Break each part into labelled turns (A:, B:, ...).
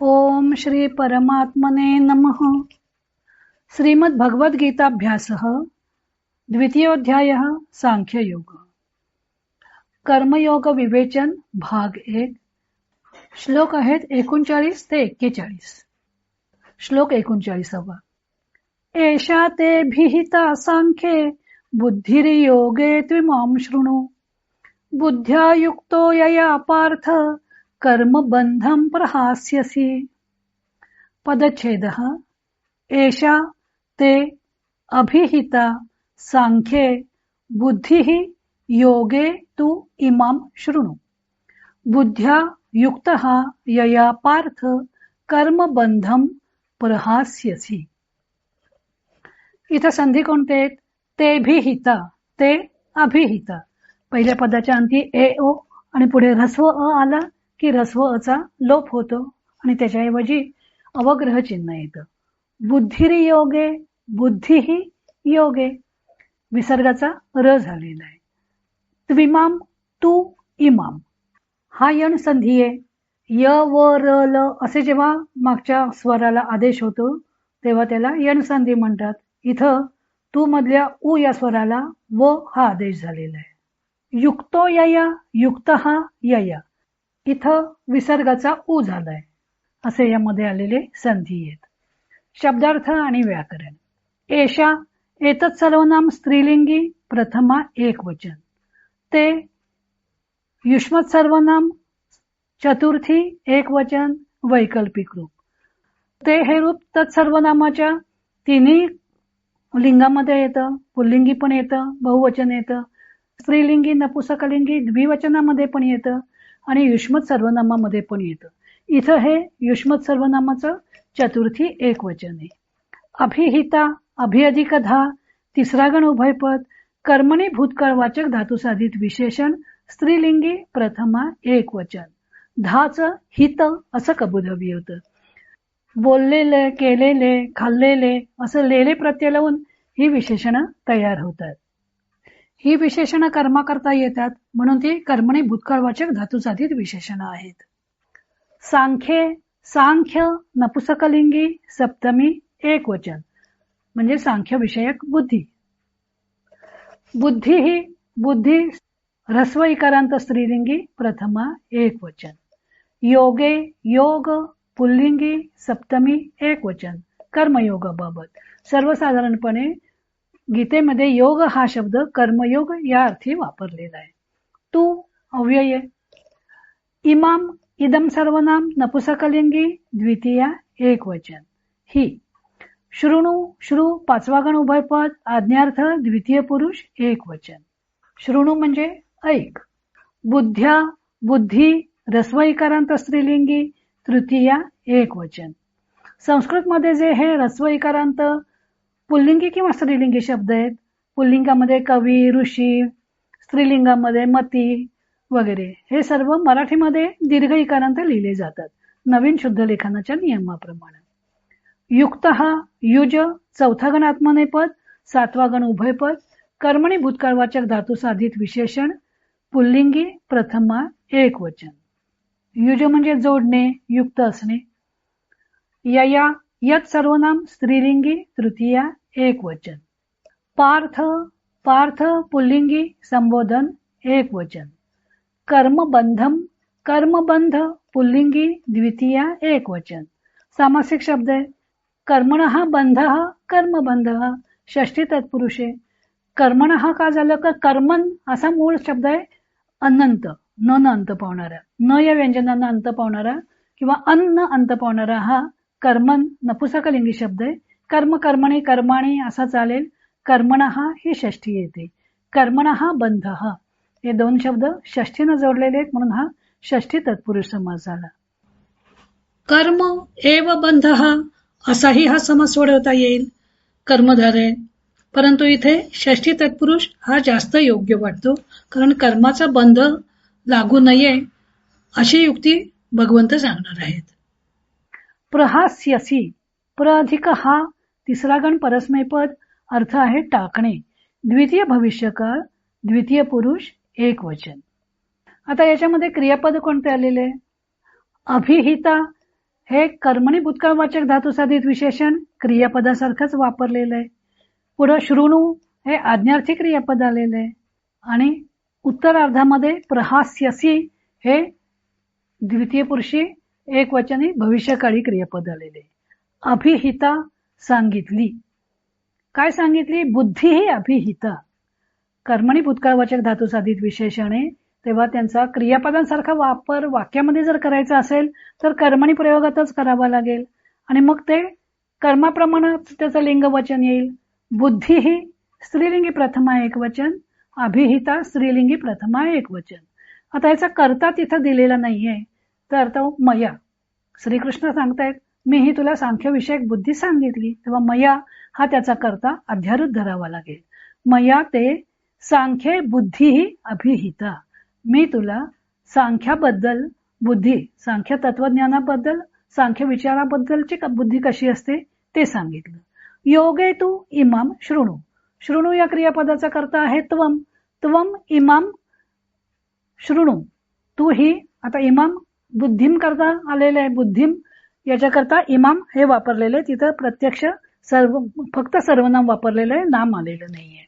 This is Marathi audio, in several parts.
A: ओम श्री परमात्मने नमः। श्रीमद भगवद गीताभ्यास द्वितीयोध्याय सांख्ययोग कर्मयोग विवेचन भाग एक। श्लोक आहेत एकोणचाळीस ते एक्केचाळीस। श्लोक एकोणचाळीसावा। एषा ते भिहिता सांख्ये बुद्धिर्योगे त्विमां शृणु। बुद्ध्या युक्तो यया पार्थ। कर्मबंधं प्रहास्यसी। पदच्छेदः। एषा ते अभिहिता सांख्ये बुद्धी योगे तु इमाम शृणु। बुद्ध्या युक्त यया पार्थ कर्मबंधम प्रहास्यसी। इथं संधी कोणते? ते भिहिता ते अभिहिता। पहिल्या पदाच्या अंती ए ओ आणि पुढे ह्रस्व अ आला की ह्रस्व अचा लोप होतो आणि त्याच्याऐवजी अवग्रह चिन्ह येतं. बुद्धिरी बुद्धी ही योगे. विसर्गाचा र झालेला आहे. त्विमाम तू इमाम हा यण संधी आहे य व र ल असे जेव्हा मागच्या स्वराला आदेश होतो तेव्हा त्याला यण संधी म्हणतात. इथं तू मधल्या उ या स्वराला व हा आदेश झालेला आहे. युक्तो यया युक्त हा यया. इथं विसर्गाचा उ झालाय असे यामध्ये आलेले संधी आहेत. शब्दार्थ आणि व्याकरण. एशा एतत् सर्वनाम स्त्रीलिंगी प्रथमा एक वचन. ते युष्मत सर्वनाम चतुर्थी एक वचन वैकल्पिक रूप. ते हे रूप तत्सर्वनामाच्या तिन्ही लिंगामध्ये येतं पुल्लिंगी पण येतं बहुवचन येतं स्त्रीलिंगी नपुसकलिंगी द्विवचनामध्ये पण येतं आणि युष्मत सर्वनामामध्ये पण येतं. इथं हे युष्मत सर्वनामाचं चतुर्थी एक वचन आहे. अभिहिता अभिअधिक धा तिसरा गण उभयपद कर्मणी भूतकाळवाचक धातुसाधित विशेषण स्त्रीलिंगी प्रथमा एक वचन. धाच हित असं कबुधवी होतं. बोललेले केलेले खाल्लेले असं लेले प्रत्यय लावून ही विशेषणं तयार होतात. ही विशेषणं कर्माकरता येतात म्हणून ती कर्मणी भूतकाळवाचक धातुसाधित विशेषणं आहेत. सांख्ये सांख्य नपुसकलिंगी सप्तमी एक वचन म्हणजे सांख्य विषयक बुद्धी. बुद्धी ही बुद्धी ह्रस्व इकारांत स्त्रीलिंगी प्रथमा एक वचन योगे योग पुल्लिंगी सप्तमी एक वचन कर्मयोगाबाबत. सर्वसाधारणपणे गीतेमध्ये योग हा शब्द कर्मयोग या अर्थी वापरलेला आहे. तू अव्यय. इमाम इदम सर्वनाम नपुसकलिंगी द्वितीया एक वचन ही. श्रुणू श्रु पाचवा गण उभयपद आज्ञार्थ द्वितीय पुरुष एक वचन म्हणजे ऐक. बुद्ध्या बुद्धी रस्वईकारांत स्त्रीलिंगी तृतीया एक वचन संस्कृत मध्ये जे हे रस्वईकारांत पुल्लिंगी किंवा स्त्रीलिंगी शब्द आहेत. पुल्लिंगामध्ये कवी ऋषी स्त्रीलिंगामध्ये मती वगैरे. हे सर्व मराठीमध्ये दीर्घ इकारांत लिहिले जातात. नवीन शुद्ध लेखनाच्या नियमाप्रमाणे. युक्त हा युज चौथा गण आत्मनेपद सातवा गण उभयपद कर्मणी भूतकाळवाचक धातू साधित विशेषण पुल्लिंगी प्रथमा एक वचन. युज म्हणजे जोडणे युक्त असणे. यया यत सर्वनाम स्त्रीलिंगी तृतीया एक वचन पार्थ पार्थ पुल्लिंगी संबोधन एक वचन कर्मबंधम कर्मबंध पुल्लिंगी द्वितीया एक वचन सामासिक शब्द आहे कर्मण बंध कर्मबंध षष्टी तत्पुरुषे कर्मण हा का झालं का कर्मन असा मूळ शब्द आहे अनंत न अंत पावणारा। न या व्यंजनांना अंत पावणारा किंवा अन्न अंत पावणारा हा कर्मन नपुसकलिंगी शब्द आहे. कर्म कर्मणी कर्माणे असा चालेल. कर्मणहा ही षष्ठी येते. कर्मणहा बंध. हा हे दोन शब्द षष्ठीनं जोडलेले आहेत म्हणून हा षष्ठी तत्पुरुष समास झाला. कर्म एव बंध हा असाही हा समास सोडवता येईल. कर्मधार आहे परंतु इथे षष्ठी तत्पुरुष हा जास्त योग्य वाटतो कारण कर्माचा बंध लागू नये अशी युक्ती भगवंत सांगणार आहेत. प्रहास्यसी. प्र अधिक हा तिसरा गण परस्मयपद अर्थ आहे टाकणे. द्वितीय भविष्यकाळ द्वितीय पुरुष एक वचन. आता याच्यामध्ये क्रियापद कोणते आलेले? अभिहिता. हे कर्मणी भूतकाळवाचक धातुसाधित विशेषण क्रियापदासारखंच वापरलेलं आहे. पुढं श्रुणू हे आज्ञार्थी क्रियापद आलेलं आहे. आणि उत्तरार्धामध्ये प्रहास्यसी हे द्वितीय पुरुषी एक वचने भविष्यकाळी क्रियापद आलेले अभिहिता सांगितली. काय सांगितली? बुद्धी ही अभिहिता. कर्मणी भूतकाळवाचक धातू साधित विशेषणे तेव्हा त्यांचा क्रियापदांसारखा वापर वाक्यामध्ये जर करायचा असेल तर कर्मणी प्रयोगातच करावा लागेल. आणि मग ते कर्माप्रमाणात त्याचं लिंग वचन येईल. बुद्धी ही स्त्रीलिंगी प्रथमा एक वचन अभिहिता स्त्रीलिंगी प्रथमा एक वचन. आता याचा करता तिथं दिलेला नाहीये. तर तो मया. श्रीकृष्ण सांगतायत मी ही तुला सांख्यविषयक बुद्धी सांगितली तेव्हा मया हा त्याचा करता अध्यारूत धरावा लागेल. मया ते सांख्य बुद्धी ही अभिहिता. मी तुला सांख्याबद्दल बुद्धी सांख्य तत्वज्ञानाबद्दल सांख्य विचाराबद्दलची बुद्धी कशी असते ते सांगितलं. योगे तू इमाम शृणू. शृणू या क्रियापदाचा करता आहे त्वम त्वम इमाम शृणू. तू ही आता इमाम बुद्धिम करता आलेले आहे. बुद्धिम याच्याकरता इमाम हे वापरलेले तिथं प्रत्यक्ष सर्व फक्त सर्वनाम वापरलेलं आहे नाम आलेलं नाहीये.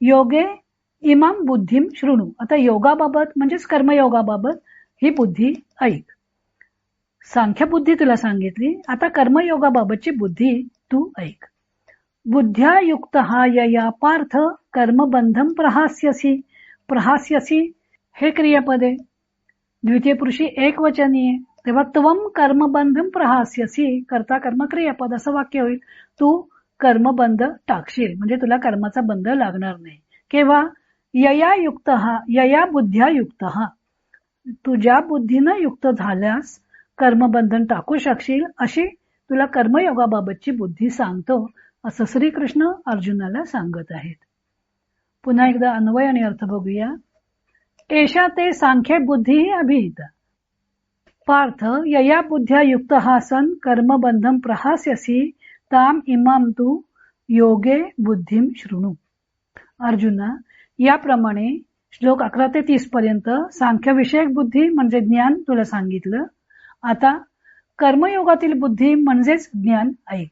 A: योगे इमाम बुद्धिम शृणू आता योगाबाबत म्हणजेच कर्मयोगाबाबत ही बुद्धी ऐक. सांख्य बुद्धी तुला सांगितली. आता कर्मयोगाबाबतची बुद्धी तू ऐक. बुद्ध्यायुक्त हा यया पार्थ कर्मबंधम प्रहास्यसी. प्रहास्यसी हे क्रियापद. आहे द्वितीय पुरुषी एक तेव्हा त्वम कर्मबंधम प्रहास्यसी करता कर्म क्रियापद असं वाक्य होईल. तू कर्मबंध टाकशील म्हणजे तुला कर्माचा बंध लागणार नाही. केव्हा? यया युक्त हा यया बुद्ध्या युक्त हा तुझ्या बुद्धीनं युक्त झाल्यास कर्मबंधन टाकू शकशील अशी तुला कर्मयोगाबाबतची बुद्धी सांगतो असं श्रीकृष्ण अर्जुनाला सांगत आहेत. पुन्हा एकदा अन्वय आणि अर्थ बघूया. एषा ते सांख्य बुद्धी अभिहित. पार्थ यया बुद्ध्या युक्तः सन् कर्मबन्धं प्रहास्यसि ताम इमाम तु योगे बुद्धिम शृणु. अर्जुना याप्रमाणे श्लोक अकरा ते तीस पर्यंत सांख्यविषयक बुद्धी म्हणजे ज्ञान तुला सांगितलं. आता कर्मयोगातील बुद्धी म्हणजेच ज्ञान ऐक.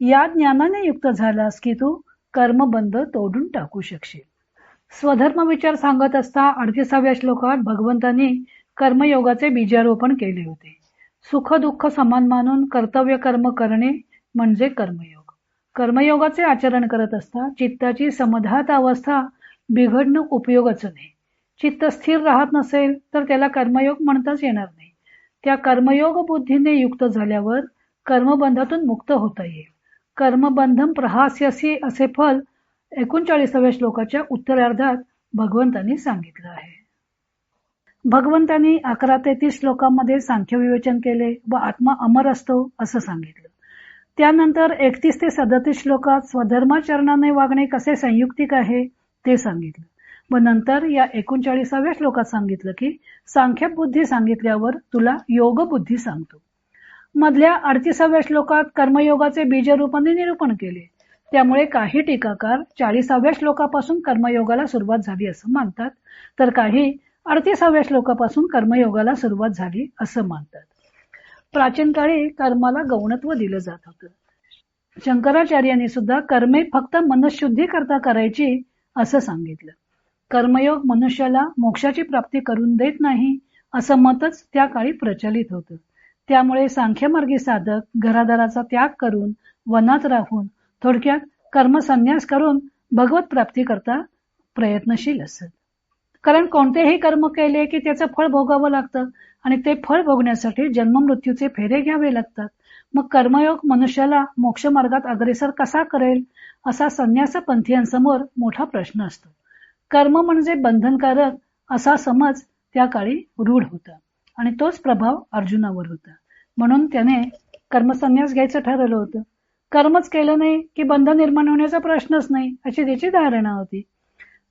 A: या ज्ञानाने युक्त झालास की तू कर्मबंध तोडून टाकू शकशील. स्वधर्म विचार सांगत असता अडतीसाव्या श्लोकात भगवंतांनी कर्मयोगाचे बीजारोपण केले होते. सुख दुःख समान मानून कर्तव्य कर्म करणे म्हणजे कर्मयोग. कर्मयोगाचे आचरण करत असता चित्ताची समधात अवस्था बिघडणं उपयोगाचं नाही. चित्त स्थिर राहत नसेल तर त्याला कर्मयोग म्हणताच येणार नाही. त्या कर्मयोग बुद्धीने युक्त झाल्यावर कर्मबंधातून मुक्त होता येईल. कर्मबंधम प्रहास्यसी असे फल एकोणचाळीसाव्या श्लोकाच्या उत्तरार्धात भगवंतांनी सांगितलं आहे. भगवंतांनी अकरा ते तीस श्लोकामध्ये सांख्य विवेचन केले व आत्मा अमर असतो असं सांगितलं. त्यानंतर एकतीस ते सदतीस श्लोकात स्वधर्माचरणाने वागणे कसे संयुक्तिक आहे ते सांगितलं. व नंतर या एकोणचाळीसाव्या श्लोकात सांगितलं की सांख्य बुद्धी सांगितल्यावर तुला योग बुद्धी सांगतो. मधल्या अडतीसाव्या श्लोकात कर्मयोगाचे बीजरूपाने निरूपण केले. त्यामुळे काही टीकाकार चाळीसाव्या श्लोकापासून कर्मयोगाला सुरुवात झाली असं मानतात तर काही अडतीसाव्या श्लोकापासून कर्मयोगाला सुरुवात झाली असं मानतात. प्राचीन काळी कर्माला गौणत्व दिलं जात होतं. शंकराचार्यांनी सुद्धा कर्मे फक्त मनशुद्धी करता करायची असं सांगितलं. कर्मयोग मनुष्याला मोक्षाची प्राप्ती करून देत नाही असं मतच त्या काळी प्रचलित होतं. त्यामुळे सांख्यमार्गी साधक घरादाराचा त्याग करून वनात राहून थोडक्यात कर्मसन्यास करून भगवत प्राप्ती करता प्रयत्नशील असत कारण कोणतेही कर्म केले की त्याचं फळ भोगावं लागतं आणि ते फळ भोगण्यासाठी जन्ममृत्यूचे फेरे घ्यावे लागतात. मग कर्मयोग मनुष्याला मोक्ष मार्गात अग्रेसर कसा करेल असा संन्यासपंथीयांसमोर मोठा प्रश्न असतो. कर्म म्हणजे बंधनकारक असा समज त्या काळी रूढ होता आणि तोच प्रभाव अर्जुनावर होता. म्हणून त्याने कर्मसन्यास घ्यायचं ठरवलं होतं. कर्मच केलं नाही की बंध निर्माण होण्याचा प्रश्नच नाही अशी त्याची धारणा होती.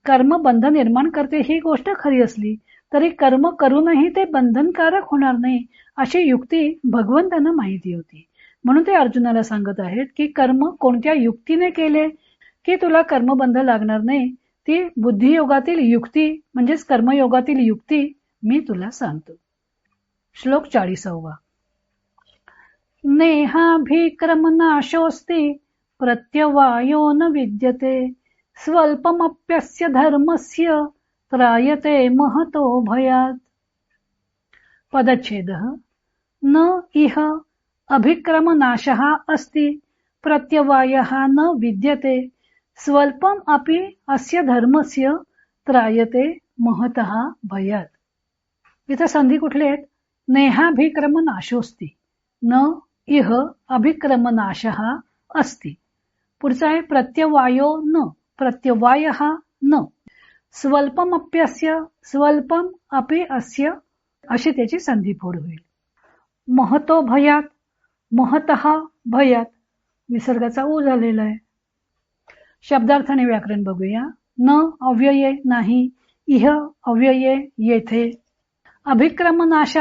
A: कर्म बंध निर्माण करते ही गोष्ट खरी असली तरी कर्म करूनही ते बंधनकारक होणार नाही अशी युक्ती भगवंतांना माहिती होती. म्हणून ते अर्जुनाला सांगत आहेत की कर्म कोणत्या युक्तीने केले की तुला कर्मबंध लागणार नाही ती बुद्धियोगातील युक्ती म्हणजेच कर्मयोगातील युक्ती मी तुला सांगतो. श्लोक चाळीसावा. नेहाभिक्रमनाशोऽस्ति प्रत्यवायो न विद्यते। स्वल्पमप्यस्य धर्मस्य त्रायते महतो भयात्। पदच्छेदः। न इह अभिक्रमनाशः अस्ति प्रत्यवायः न विद्यते। स्वल्पम अपि अस्य धर्मस्य त्रायते महतः भयात। इथं संधी कुठले आहेत नेहाभिक्रमनाशोस्ती न इह अभिक्रमनाश अस्ति। पुढचा आहे प्रत्यवायो न प्रत्यवाय न। स्वल्पमप्यस्य स्वल्पम अपि अस्य अशी त्याची संधी फोड होईल। महतो भयात महतः भयात विसर्गाचा ऊ झालेला आहे। शब्दार्थाने व्याकरण बघूया। न अव्यये नाही इह अव्यये येथे। अभिक्रमनाश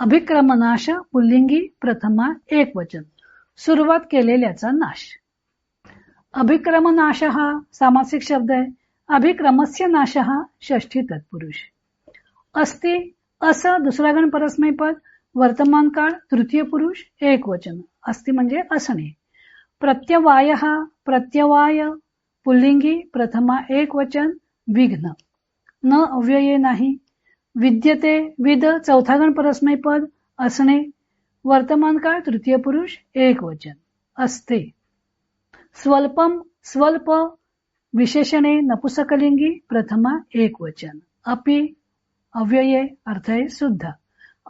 A: अभिक्रमनाश पुल्लिंगी प्रथमा एक वचन सुरुवात केलेल्याचा नाश. अभिक्रमनाश हा सामासिक शब्द आहे. अभिक्रमस्य नाश हा षष्ठी तत्पुरुष. अस्ति असं दुसरा गण परस्मैपद वर्तमान काळ तृतीय पुरुष एक वचन अस्ति म्हणजे असणे. प्रत्यवाय हा प्रत्यवाय पुल्लिंगी प्रथमा एक वचन विघ्न. न अव्यये नाही. विद्यते विद चौथा गण परस्मय पद असणे वर्तमान काळ तृतीय पुरुष एक वचन असते. स्वल्पम स्वल्प विशेषणे नपुसकलिंगी प्रथमा एक वचन अपि अव्यये अर्थ सुद्धा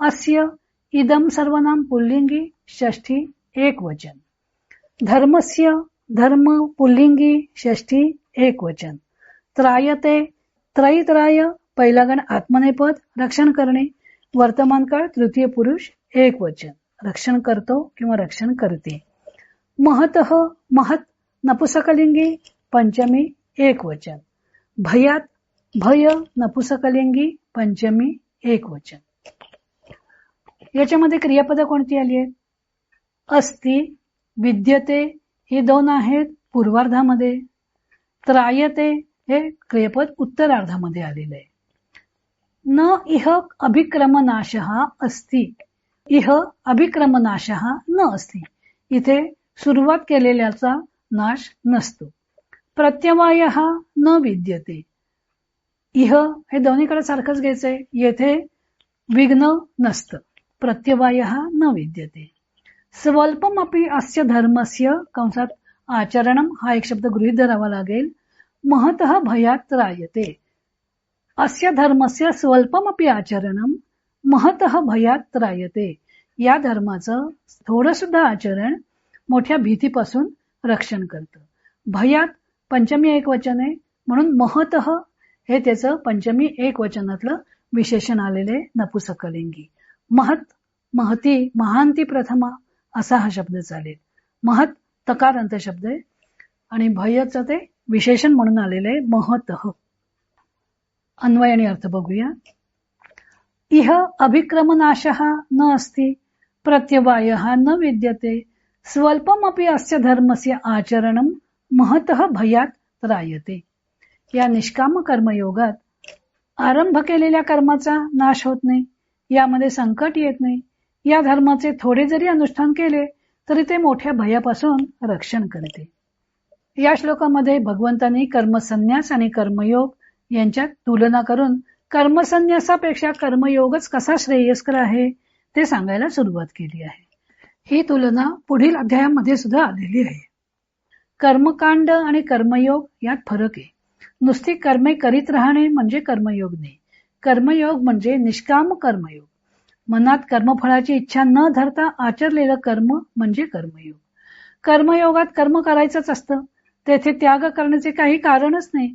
A: अस्य इदम सर्वनाम पुल्लिंगी षष्ठी एक वचन. धर्मस्य धर्म पुल्लिंगी षष्ठी एक वचन. त्रायते त्रयित्राय पहिला गण आत्मनेपद रक्षण करणे वर्तमान काळ तृतीय पुरुष एक वचन. रक्षण करतो किंवा रक्षण करते. महत महत नपुसकलिंगी पंचमी एक वचन. भयात भय नपुसकलिंगी पंचमी एक वचन. याच्यामध्ये क्रियापद कोणती आली आहेत? अस्ति विद्यते हे दोन आहेत पूर्वार्धामध्ये. त्रायते हे क्रियपद उत्तरार्धामध्ये आलेले आहे. न इह अभिक्रमनाश अस्ति। इह अभिक्रमनाश न असती। इथे सुरुवात केलेल्याचा नाश नसतो। प्रत्यवाय हा न विद्यते। इह हे दोन्हीकडे सारखंच घ्यायचंय। येथे विघ्न नसतं। प्रत्यवाय न विद्यते। स्वल्पमपि अस्य धर्मस्य कंसात आचरणम हा एक शब्द गृहित धरावा लागेल। महत भयात रायते। अस्य धर्मस्य स्वल्पमपि आचरणं महतः भयात रायते या धर्माचं थोडं सुद्धा आचरण मोठ्या भीतीपासून रक्षण करतं. भयात पंचमी एक वचन आहे म्हणून महतः हे त्याचं पंचमी एक वचनातलं विशेषण आलेले नपुसकलिंगी. महत महती महांती प्रथमा असा हा शब्द चालेल. महत तकारांत शब्द आहे. आणि भयचं ते विशेषण म्हणून आलेले महतः. अन्वय आणि अर्थ बघूया. इह अभिक्रमनाश न अस्ति प्रत्यवाय न विद्यते स्वल्पमपि अस्य धर्मस्य आचरण महत भयात रायते. या निष्काम कर्मयोगात आरंभ केलेल्या कर्माचा नाश होत नाही यामध्ये संकट येत नाही या धर्माचे थोडे जरी अनुष्ठान केले तरी ते मोठ्या भयापासून रक्षण करते. या श्लोकामध्ये भगवंतांनी कर्मसन्यास आणि कर्मयोग यांच्यात तुलना करून कर्मसन्यासापेक्षा कर्मयोगच कसा श्रेयस्कर आहे ते सांगायला सुरुवात केली आहे. ही तुलना पुढील अध्यायामध्ये सुद्धा आलेली आहे. कर्मकांड आणि कर्मयोग यात फरक आहे. नुसती कर्मे करीत राहणे म्हणजे कर्मयोग नाही. कर्मयोग म्हणजे निष्काम कर्मयोग. मनात कर्मफळाची इच्छा न धरता आचरलेलं कर्म म्हणजे कर्मयोग. कर्मयोगात कर्म करायचंच असतं. तेथे त्याग करण्याचे काही कारणच नाही.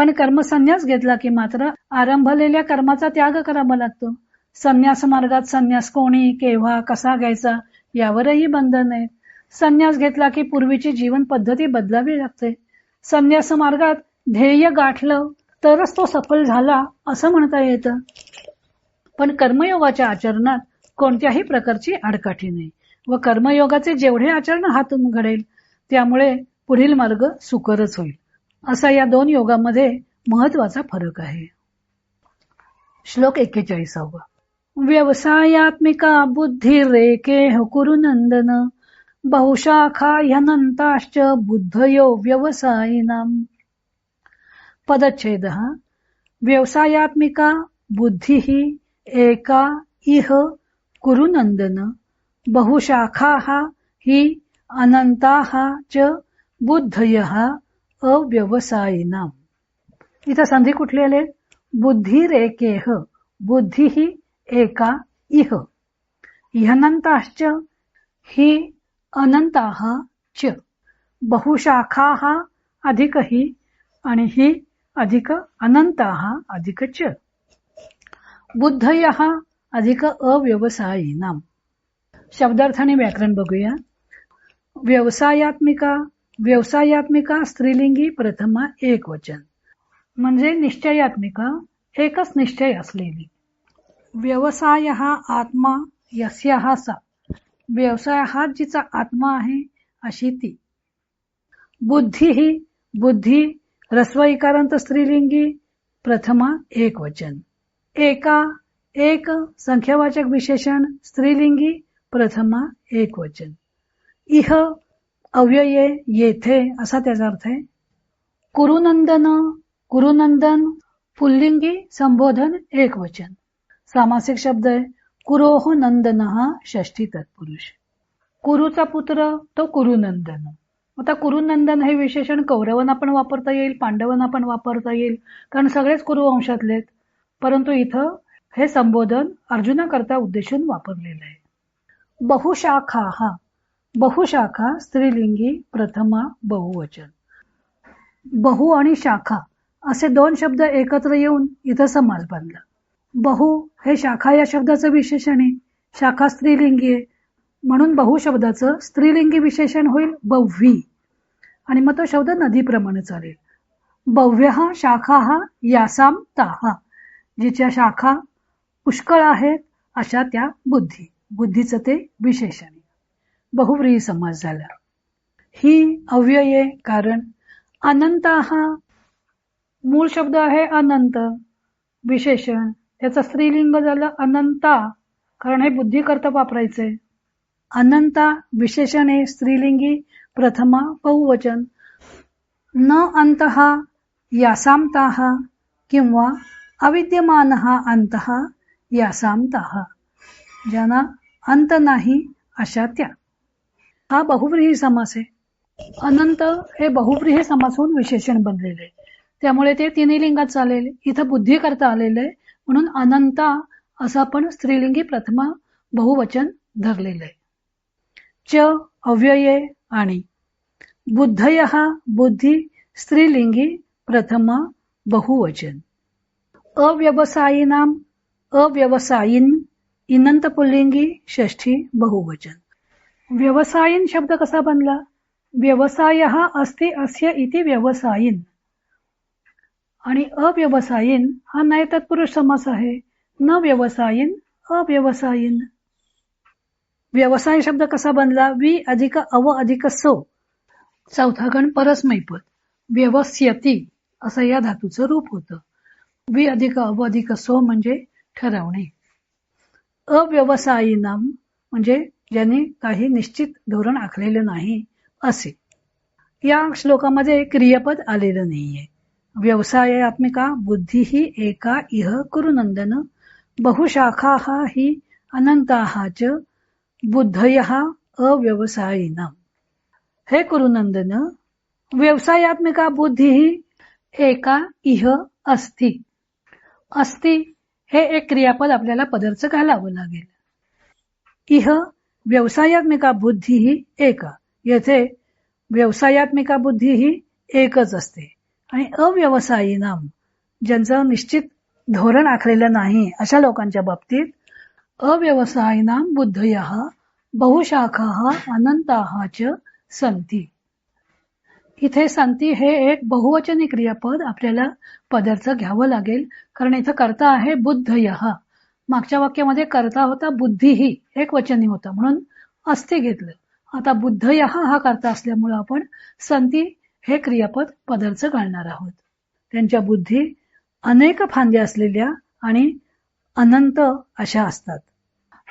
A: पण कर्मसन्यास घेतला की मात्र आरंभलेल्या कर्माचा त्याग करावा लागतो. संन्यास मार्गात संन्यास कोणी केव्हा कसा घ्यायचा यावरही बंधन आहे संन्यास घेतला की पूर्वीची जीवन पद्धती बदलावी लागते. संन्यास मार्गात ध्येय गाठलं तरच तो सफल झाला असं म्हणता येतं. पण कर्मयोगाच्या आचरणात कोणत्याही प्रकारची आडकाठी नाही व कर्मयोगाचे जेवढे आचरण हातून घडेल त्यामुळे पुढील मार्ग सुकरच होईल. असा या दोन योगामध्ये महत्त्वाचा फरक आहे. श्लोक एक्केचाळीसावा. व्यवसायात्मिका बुद्धिरेकेह कुरु नंदन बहुशाखा ह्यनंताश्च बुद्धयो व्यवसायिनाम. पदच्छेद व्यवसायात्मिका बुद्धी एका इह कुरुनंदन बहुशाखा हि अनंताः च बुद्धय अव्यवसायिनाम। इथं संधी कुठली आले? बुद्धिरेकेह बुद्धी ही एका इह। ह्यनंताश्च हि अनंताः च। बहुशाखाः अधिक ही आणि ही अधिक अनंताः अधिक च। बुद्धयः अधिक अव्यवसायीनाम। शब्दार्थाने व्याकरण बघूया। व्यवसायात्मिका व्यवसायात्मिका स्त्रीलिंगी प्रथमा एक वचन. म्हणजे निश्चयात्मिका एकच निश्चय असलेली. व्यवसाय हा आत्मा यस्या हा सा. व्यवसाय हा जिचा आत्मा आहे अशी ती. बुद्धी ही बुद्धी रस्वइकारांत स्त्रीलिंगी प्रथमा एक वचन. एका एक संख्यावाचक विशेषण स्त्रीलिंगी प्रथमा एक वचन. इह अव्यये येथे असा त्याचा अर्थ आहे. कुरुनंदन कुरुनंदन पुल्लिंगी संबोधन एक वचन सामासिक शब्द आहे कुरोह नंदन हा षष्ठी तत्पुरुष. कुरुचा पुत्र तो कुरुनंदन. आता कुरुनंदन हे विशेषण कौरवांना पण वापरता येईल पांडवांना पण वापरता येईल कारण सगळेच कुरुवंशातले परंतु इथं हे संबोधन अर्जुनाकरता उद्देशून वापरलेलं आहे. बहुशाखा हा बहुशाखा स्त्रीलिंगी प्रथमा बहुवचन. बहु आणि शाखा असे दोन शब्द एकत्र येऊन इथं समास बांधला. बहु हे शाखा या शब्दाचं विशेषण आहे. शाखा स्त्रीलिंगी आहे. म्हणून बहु शब्दाचं स्त्रीलिंगी विशेषण होईल बव्ही. आणि मग तो शब्द नदीप्रमाणे चालेल. भव्य शाखा हा यासाम ताहा जिच्या शाखा पुष्कळ आहेत अशा त्या बुद्धी. बुद्धीचं ते विशेषण बहुव्रीही समास झाला. ही अव्यये कारण अनंत हा मूळ शब्द आहे अनंत. विशेषण त्याचं स्त्रीलिंग झालं अनंता कारण हे बुद्धी वापरायचे. वापरायचंय अनंता विशेषणे स्त्रीलिंगी प्रथमा बहुवचन. न अंत हा यासामता किंवा अविद्यमान हा अंत यासामता ज्यांना अंत नाही अशा त्या. हा बहुव्रीही समास आहे. अनंत हे बहुव्रीही समासहून विशेषण बनलेले त्यामुळे ते तिन्ही लिंगात चालेल इथं बुद्धी करता आलेलं आहे. म्हणून अनंता असं आपण स्त्रीलिंगी प्रथमा बहुवचन धरलेलं आहे. च अव्यये आणि. बुद्धय हा बुद्धी स्त्रीलिंगी प्रथमा बहुवचन. अव्यवसायीनाम अव्यवसायीन इनंत पुल्लिंगी षष्ठी बहुवचन. व्यवसायीन शब्द कसा बनला? व्यवसाय हा अस्य इति व्यवसायीन. आणि अव्यवसायीन हा नाही तत्पुरुष समास आहे. न व्यवसायीन अव्यवसायीन. व्यवसाय शब्द कसा बनला? वि अधिक अव अधिक सो. चौथा गण परस्मैपद. व्यवस्यती असं या धातूचं रूप होतं. वि अधिक अव अधिक सो म्हणजे ठरवणे. अव्यवसायीनाम म्हणजे ज्यांनी काही निश्चित धोरण आखलेलं नाही असे. या श्लोकामध्ये क्रियापद आलेलं नाहीये. व्यवसायात्मिका बुद्धी ही एका इह कुरुनंदन बहुशाखा ही अनंताहा च बुद्धय अव्यवसायीना हे कुरुनंदन व्यवसायात्मिका बुद्धी ही एका इह अस्ति. अस्ति हे एक क्रियापद आपल्याला पदरचं घालावं लागेल. इह व्यवसायात्मिका बुद्धी ही एका. येथे व्यवसायात्मिका बुद्धी ही एकच असते. आणि अव्यवसायी नाम ज्यांचं निश्चित धोरण आखलेलं नाही अशा लोकांच्या बाबतीत अव्यवसायी नाम बुद्धय बहुशाखा अनंताहा च संती. इथे संती हे एक बहुवचनी क्रियापद आपल्याला पदार्थ घ्यावं लागेल कारण इथं करता आहे बुद्धय. मागच्या वाक्यामध्ये करता होता बुद्धी ही एक वचनी होता. म्हणून अस्ति घेतलं. आता बुद्ध यहा हा करता असल्यामुळं आपण संती हे क्रियापद पदार्थ घालणार आहोत. त्यांच्या बुद्धी अनेक फांद्या असलेल्या आणि अनंत अशा असतात.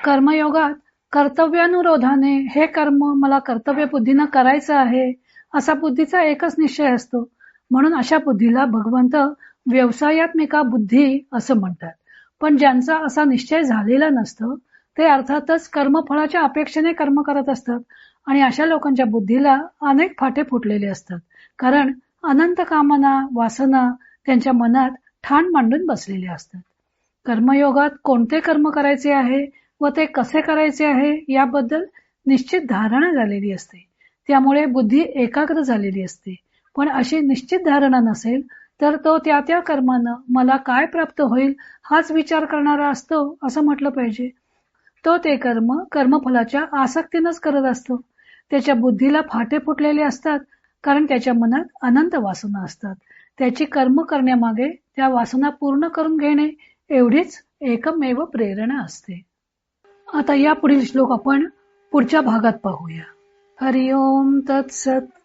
A: कर्मयोगात कर्तव्यानुरोधाने हे कर्म मला कर्तव्य बुद्धीनं करायचं आहे असा बुद्धीचा एकच निश्चय असतो. म्हणून अशा बुद्धीला भगवंत व्यवसायात्मिका बुद्धी असं म्हणतात. पण ज्यांचा असा निश्चय झालेला नसतो ते अर्थातच कर्मफळाच्या अपेक्षेने कर्म करत असतात आणि अशा लोकांच्या बुद्धीला अनेक फाटे फुटलेले असतात. कारण अनंत कामना वासना त्यांच्या मनात ठाण मांडून बसलेले असतात. कर्मयोगात कोणते कर्म करायचे आहे व ते कसे करायचे आहे याबद्दल निश्चित धारणा झालेली असते. त्यामुळे बुद्धी एकाग्र झालेली असते. पण अशी निश्चित धारणा नसेल तर तो त्या त्या कर्मानं मला काय प्राप्त होईल हाच विचार करणारा असतो असं म्हटलं पाहिजे. तो ते कर्म कर्मफलाच्या आसक्तीनंच करत असतो. त्याच्या बुद्धीला फाटे फुटलेले असतात कारण त्याच्या मनात अनंत वासना असतात. त्याची कर्म करण्यामागे त्या वासना पूर्ण करून घेणे एवढीच एकमेव प्रेरणा असते. आता या पुढील श्लोक आपण पुढच्या भागात पाहूया. हरिओम तत्सत